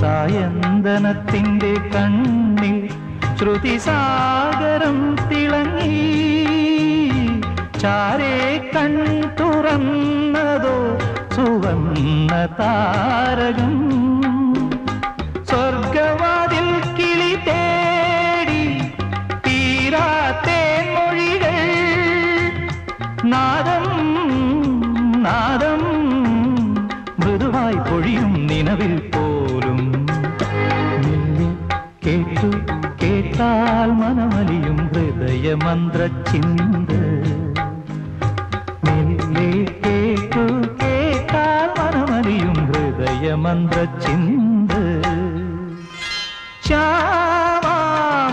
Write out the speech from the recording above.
സായന്തനത്തിന്റെ കണ്ണിൽ ശ്രുതിസാഗരം തിളങ്ങി. ചാരേ കൺ തുറന്നതോ സുവന്ന താരകം. സ്വർഗവാതിൽ കിളി തേടി തീരാത്തേ മൊഴികൾ. നാദം നാദം മൃദുവായി പൊഴിയും നിലവിൽ പോലും நினைத்தால் மனமலியும் ஹிருதய மந்திர சிந்து. மெல்லே கேட்டு கேட்டால் மனமலியும் ஹிருதய மந்திர சிந்து. சாமாம்பரம்